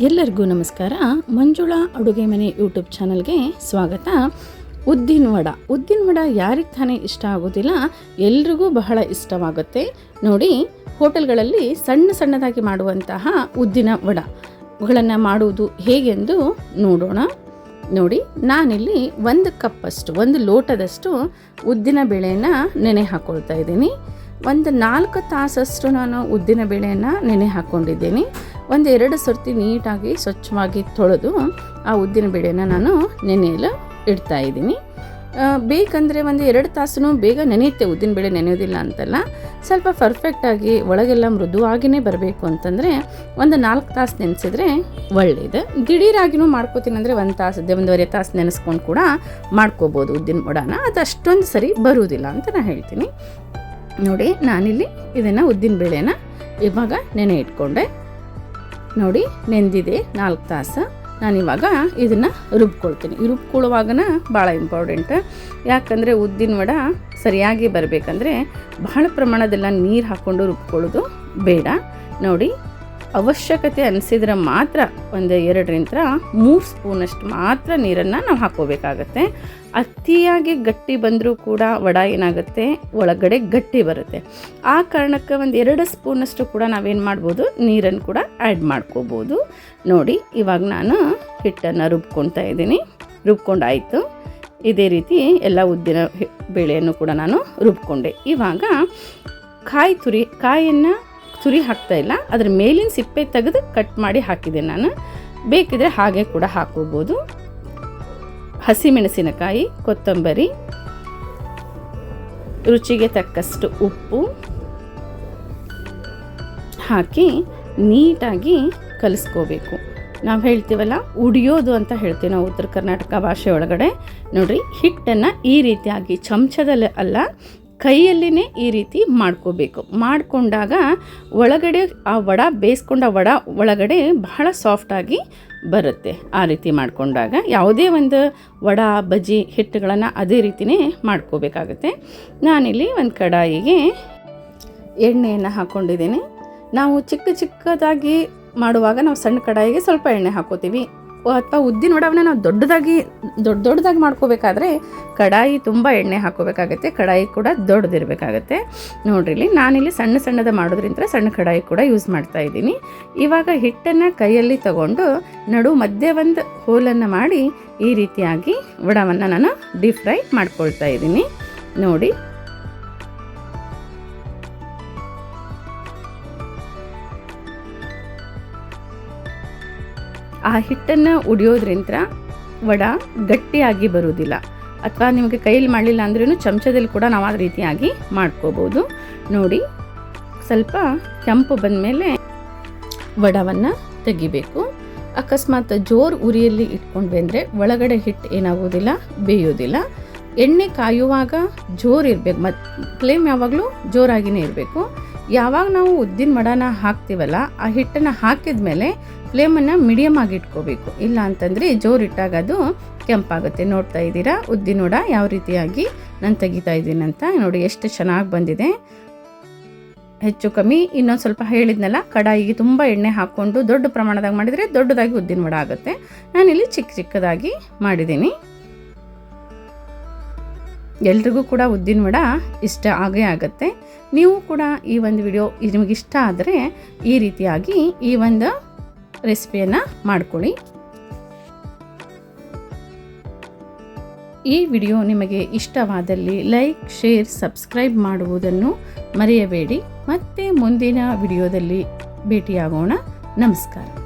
ಎಲ್ಲರಿಗೂ ನಮಸ್ಕಾರ. ಮಂಜುಳಾ ಅಡುಗೆ ಮನೆ ಯೂಟ್ಯೂಬ್ ಚಾನಲ್ಗೆ ಸ್ವಾಗತ. ಉದ್ದಿನ ವಡ. ಉದ್ದಿನ ವಡ ಯಾರಿಗೆ ತಾನೇ ಇಷ್ಟ ಆಗೋದಿಲ್ಲ, ಎಲ್ರಿಗೂ ಬಹಳ ಇಷ್ಟವಾಗುತ್ತೆ. ನೋಡಿ, ಹೋಟೆಲ್ಗಳಲ್ಲಿ ಸಣ್ಣ ಸಣ್ಣದಾಗಿ ಮಾಡುವಂತಹ ಉದ್ದಿನ ವಡಗಳನ್ನು ಮಾಡುವುದು ಹೇಗೆಂದು ನೋಡೋಣ. ನೋಡಿ, ನಾನಿಲ್ಲಿ ಒಂದು ಕಪ್ಪಷ್ಟು, ಒಂದು ಲೋಟದಷ್ಟು ಉದ್ದಿನ ಬೇಳೆನ ನೆನೆ ಹಾಕ್ಕೊಳ್ತಾ ಇದ್ದೀನಿ. ಒಂದು ನಾಲ್ಕು ತಾಸಷ್ಟು ನಾನು ಉದ್ದಿನ ಬೇಳೆಯನ್ನು ನೆನೆ ಹಾಕ್ಕೊಂಡಿದ್ದೀನಿ. ಒಂದು ಎರಡು ಸರ್ತಿ ನೀಟಾಗಿ ಸ್ವಚ್ಛವಾಗಿ ತೊಳೆದು ಆ ಉದ್ದಿನ ಬೇಳೆನ ನಾನು ನೆನೆಯಲು ಇಡ್ತಾ ಇದ್ದೀನಿ. ಬೇಕಂದರೆ ಒಂದು ಎರಡು ತಾಸು ಬೇಗ ನೆನೆಯುತ್ತೆ, ಉದ್ದಿನ ಬೇಳೆ ನೆನೆಯೋದಿಲ್ಲ ಅಂತಲ್ಲ. ಸ್ವಲ್ಪ ಪರ್ಫೆಕ್ಟಾಗಿ ಒಳಗೆಲ್ಲ ಮೃದುವಾಗಿಯೇ ಬರಬೇಕು ಅಂತಂದರೆ ಒಂದು ನಾಲ್ಕು ತಾಸು ನೆನೆಸಿದ್ರೆ ಒಳ್ಳೆಯದು ದಿಢೀರಾಗಿನೂ ಮಾಡ್ಕೋತೀನಿ ಅಂದರೆ ಒಂದು ತಾಸು ಒಂದೂವರೆ ತಾಸು ನೆನೆಸ್ಕೊಂಡು ಕೂಡ ಮಾಡ್ಕೋಬೋದು ಉದ್ದಿನ ವಡಾನ. ಅದು ಅಷ್ಟೊಂದು ಸರಿ ಬರುವುದಿಲ್ಲ ಅಂತ ನಾನು ಹೇಳ್ತೀನಿ. ನೋಡಿ, ನಾನಿಲ್ಲಿ ಇದನ್ನು ಉದ್ದಿನ ಬೇಳೆನ ಇವಾಗ ನೆನೆ ಇಟ್ಕೊಂಡೆ. ನೋಡಿ, ನೆಂದಿದೆ ನಾಲ್ಕು ತಾಸು. ನಾನಿವಾಗ ಇದನ್ನು ರುಬ್ಕೊಳ್ತೀನಿ. ರುಬ್ಕೊಳ್ಳುವಾಗನ ಭಾಳ ಇಂಪಾರ್ಟೆಂಟ್ ಯಾಕಂದರೆ ಉದ್ದಿನ ವಡ ಸರಿಯಾಗಿ ಬರಬೇಕಂದ್ರೆ ಬಹಳ ಪ್ರಮಾಣದೆಲ್ಲ ನೀರು ಹಾಕ್ಕೊಂಡು ರುಬ್ಕೊಳ್ಳೋದು ಬೇಡ. ನೋಡಿ ಅವಶ್ಯಕತೆ ಅನಿಸಿದ್ರೆ ಮಾತ್ರ ಒಂದು ಎರಡರಿಂದ ಮೂರು ಸ್ಪೂನಷ್ಟು ಮಾತ್ರ ನೀರನ್ನು ನಾವು ಹಾಕೋಬೇಕಾಗತ್ತೆ ಅತಿಯಾಗಿ ಗಟ್ಟಿ ಬಂದರೂ ಕೂಡ ವಡ ಏನಾಗುತ್ತೆ? ಒಳಗಡೆ ಗಟ್ಟಿ ಬರುತ್ತೆ. ಆ ಕಾರಣಕ್ಕೆ ಒಂದು ಎರಡು ಸ್ಪೂನಷ್ಟು ಕೂಡ ನಾವೇನು ಮಾಡ್ಬೋದು? ನೀರನ್ನು ಕೂಡ ಆ್ಯಡ್ ಮಾಡ್ಕೋಬೋದು. ನೋಡಿ, ಇವಾಗ ನಾನು ಹಿಟ್ಟನ್ನು ರುಬ್ಕೊತಾ ಇದ್ದೀನಿ. ರುಬ್ಕೊಂಡಾಯಿತು. ಇದೇ ರೀತಿ ಎಲ್ಲ ಉದ್ದಿನ ಬೇಳೆಯನ್ನು ಕೂಡ ನಾನು ರುಬ್ಕೊಂಡೆ. ಇವಾಗ ಕಾಯಿ ತುರಿ ಕಾಯನ್ನು ತುರಿ ಹಾಕ್ತಾ ಇಲ್ಲ. ಅದ್ರ ಮೇಲಿನ ಸಿಪ್ಪೆ ತೆಗೆದು ಕಟ್ ಮಾಡಿ ಹಾಕಿದೆ ನಾನು. ಬೇಕಿದ್ರೆ ಹಾಗೆ ಕೂಡ ಹಾಕೋಬೋದು. ಹಸಿಮೆಣಸಿನಕಾಯಿ, ಕೊತ್ತಂಬರಿ, ರುಚಿಗೆ ತಕ್ಕಷ್ಟು ಉಪ್ಪು ಹಾಕಿ ನೀಟಾಗಿ ಕಲಿಸ್ಕೋಬೇಕು. ನಾವು ಹೇಳ್ತೀವಲ್ಲ, ಉಡಿಯೋದು ಅಂತ ಹೇಳ್ತೀವಿ ನಾವು ಉತ್ತರ ಕರ್ನಾಟಕ ಭಾಷೆ ಒಳಗಡೆ. ನೋಡಿರಿ, ಹಿಟ್ಟನ್ನು ಈ ರೀತಿಯಾಗಿ ಚಮಚದಲ್ಲಿ ಅಲ್ಲ ಕೈಯಲ್ಲಿನೇ ಈ ರೀತಿ ಮಾಡ್ಕೋಬೇಕು. ಮಾಡಿಕೊಂಡಾಗ ಒಳಗಡೆ ಆ ವಡ ಬೇಯಿಸ್ಕೊಂಡ ವಡ ಒಳಗಡೆ ಬಹಳ ಸಾಫ್ಟಾಗಿ ಬರುತ್ತೆ. ಆ ರೀತಿ ಮಾಡಿಕೊಂಡಾಗ ಯಾವುದೇ ಒಂದು ವಡ, ಬಜ್ಜಿ, ಹಿಟ್ಟುಗಳನ್ನು ಅದೇ ರೀತಿಯೇ ಮಾಡ್ಕೋಬೇಕಾಗುತ್ತೆ. ನಾನಿಲ್ಲಿ ಒಂದು ಕಡಾಯಿಗೆ ಎಣ್ಣೆಯನ್ನು ಹಾಕ್ಕೊಂಡಿದ್ದೀನಿ ನಾವು ಚಿಕ್ಕ ಚಿಕ್ಕದಾಗಿ ಮಾಡುವಾಗ ನಾವು ಸಣ್ಣ ಕಡಾಯಿಗೆ ಸ್ವಲ್ಪ ಎಣ್ಣೆ ಹಾಕೋತೀವಿ. ಅಥವಾ ಉದ್ದಿನ ವಡಾವನ್ನ ನಾವು ದೊಡ್ಡದಾಗಿ, ದೊಡ್ಡ ದೊಡ್ಡದಾಗಿ ಮಾಡ್ಕೋಬೇಕಾದ್ರೆ ಕಡಾಯಿ ತುಂಬ ಎಣ್ಣೆ ಹಾಕೋಬೇಕಾಗತ್ತೆ. ಕಡಾಯಿ ಕೂಡ ದೊಡ್ಡದಿರಬೇಕಾಗತ್ತೆ. ನೋಡ್ರಿ ಇಲ್ಲಿ ನಾನಿಲ್ಲಿ ಸಣ್ಣ ಸಣ್ಣದ ಮಾಡೋದ್ರಿಂದ ಸಣ್ಣ ಕಡಾಯಿ ಕೂಡ ಯೂಸ್ ಮಾಡ್ತಾ ಇದ್ದೀನಿ. ಇವಾಗ ಹಿಟ್ಟನ್ನು ಕೈಯಲ್ಲಿ ತಗೊಂಡು ನಡು ಮಧ್ಯೆ ಒಂದು ಹೋಲನ್ನು ಮಾಡಿ ಈ ರೀತಿಯಾಗಿ ವಡವನ್ನು ನಾನು ಡೀಪ್ ಫ್ರೈ ಮಾಡ್ಕೊಳ್ತಾ ಇದ್ದೀನಿ. ನೋಡಿ. ಆ ಹಿಟ್ಟನ್ನು ಉಡಿಯೋದ್ರಿಂದ ವಡ ಗಟ್ಟಿಯಾಗಿ ಬರುವುದಿಲ್ಲ. ಅಥವಾ ನಿಮಗೆ ಕೈಯಲ್ಲಿ ಮಾಡಲಿಲ್ಲ ಅಂದ್ರೂ ಚಮಚದಲ್ಲಿ ಕೂಡ ನಾವು ಆ ರೀತಿಯಾಗಿ ಮಾಡ್ಕೋಬೋದು. ನೋಡಿ, ಸ್ವಲ್ಪ ಕೆಂಪು ಬಂದಮೇಲೆ ವಡವನ್ನು ತೆಗಿಬೇಕು. ಅಕಸ್ಮಾತ್ ಜೋರು ಉರಿಯಲ್ಲಿ ಇಟ್ಕೊಂಡ್ವಿ ಅಂದರೆ ಒಳಗಡೆ ಹಿಟ್ಟು ಏನಾಗೋದಿಲ್ಲ ಬೇಯೋದಿಲ್ಲ. ಎಣ್ಣೆ ಕಾಯುವಾಗ ಜೋರು ಇರಬೇಕು. ಮತ್ತು ಫ್ಲೇಮ್ ಯಾವಾಗಲೂ ಜೋರಾಗಿಯೇ ಇರಬೇಕು. ಯಾವಾಗ ನಾವು ಉದ್ದಿನ ಮಡನ ಹಾಕ್ತೀವಲ್ಲ, ಆ ಹಿಟ್ಟನ್ನು ಹಾಕಿದ ಮೇಲೆ ಫ್ಲೇಮನ್ನು ಮೀಡಿಯಮ್ ಆಗಿ ಇಟ್ಕೋಬೇಕು. ಇಲ್ಲ ಅಂತಂದರೆ ಜೋರು ಇಟ್ಟಾಗ ಅದು ಕೆಂಪಾಗುತ್ತೆ. ನೋಡ್ತಾ ಇದ್ದೀರಾ? ಉದ್ದಿನ ವಡ ಯಾವ ರೀತಿಯಾಗಿ ನಾನು ತೆಗಿತಾ ಇದ್ದೀನಿ ಅಂತ ನೋಡಿ ಎಷ್ಟು ಚೆನ್ನಾಗಿ ಬಂದಿದೆ. ಹೆಚ್ಚು ಕಮ್ಮಿ, ಇನ್ನೊಂದು ಸ್ವಲ್ಪ ಹೇಳಿದ್ನಲ್ಲ, ಕಡಾಯಿಗೆ ತುಂಬ ಎಣ್ಣೆ ಹಾಕ್ಕೊಂಡು ದೊಡ್ಡ ಪ್ರಮಾಣದಾಗ ಮಾಡಿದರೆ ದೊಡ್ಡದಾಗಿ ಉದ್ದಿನ ವಡ ಆಗುತ್ತೆ. ನಾನಿಲ್ಲಿ ಚಿಕ್ಕ ಚಿಕ್ಕದಾಗಿ ಮಾಡಿದ್ದೀನಿ. ಎಲ್ರಿಗೂ ಕೂಡ ಉದ್ದಿನ ವಡ ಇಷ್ಟ ಆಗೇ ಆಗುತ್ತೆ. ನೀವು ಕೂಡ ಈ ಒಂದು ವಿಡಿಯೋ ನಿಮಗೆ ಇಷ್ಟ ಆದರೆ ಈ ರೀತಿಯಾಗಿ ಈ ಒಂದು ರೆಸಿಪಿಯನ್ನು ಮಾಡ್ಕೊಳ್ಳಿ. ಈ ವಿಡಿಯೋ ನಿಮಗೆ ಇಷ್ಟವಾದಲ್ಲಿ ಲೈಕ್, ಶೇರ್, ಸಬ್ಸ್ಕ್ರೈಬ್ ಮಾಡುವುದನ್ನು ಮರೆಯಬೇಡಿ. ಮತ್ತೆ ಮುಂದಿನ ವಿಡಿಯೋದಲ್ಲಿ ಭೇಟಿಯಾಗೋಣ. ನಮಸ್ಕಾರ.